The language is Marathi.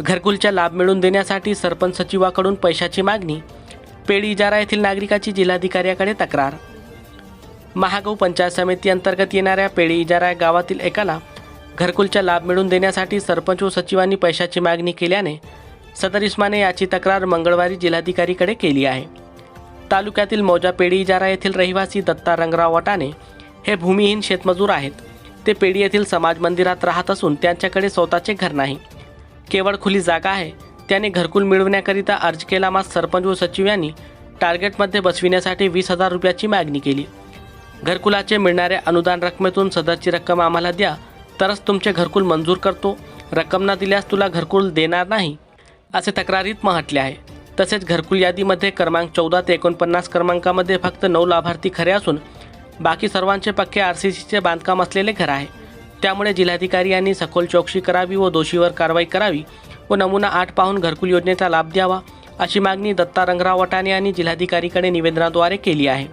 घरकुलचा लाभ मिळवून देण्यासाठी सरपंच सचिवाकडून पैशाची मागणी पेढी इजारा येथील नागरिकाची जिल्हाधिकाऱ्याकडे तक्रार. महागाव पंचायत समिती अंतर्गत येणाऱ्या पेढी इजारा गावातील एकाला घरकुलचा लाभ मिळवून देण्यासाठी सरपंच व सचिवांनी पैशाची मागणी केल्याने सदर इस्माने याची तक्रार मंगळवारी जिल्हाधिकारीकडे केली आहे. तालुक्यातील मौजा पेढी इजारा येथील रहिवासी दत्ता रंगराव वटाने हे भूमिहीन शेतमजूर आहेत. ते पेढी येथील समाज मंदिरात राहत असून त्यांच्याकडे स्वतःचे घर नाही. केवळ खुली जागा आहे. त्याने घरकुल मिळवण्याकरिता अर्ज केला मात्र सरपंच व सचिव यांनी टार्गेटमध्ये बसविण्यासाठी वीस हजार रुपयाची मागणी केली. घरकुलाचे मिळणाऱ्या अनुदान रकमेतून सदरची रक्कम आम्हाला द्या. तरच तुमचे घरकुल मंजूर करतो. रक्कम न दिल्यास तुला घरकुल देणार नाही असे तक्रारीत म्हटले आहे. तसेच घरकुल यादीमध्ये क्रमांक चौदा ते एकोणपन्नास क्रमांकामध्ये फक्त नऊ लाभार्थी खरे असून बाकी सर्वांचे पक्के आर सी सीचे बांधकाम असलेले घर आहे. त्यामुळे जिल्हाधिकारी यांनी सखोल चौकशी करावी व दोषीवर कारवाई करावी व नमुना आठ पाहून घरकुल योजनेचा लाभ द्यावा अशी मागणी दत्ता रंगराव वटाणे यांनी जिल्हाधिकारीकडे निवेदनाद्वारे केली आहे.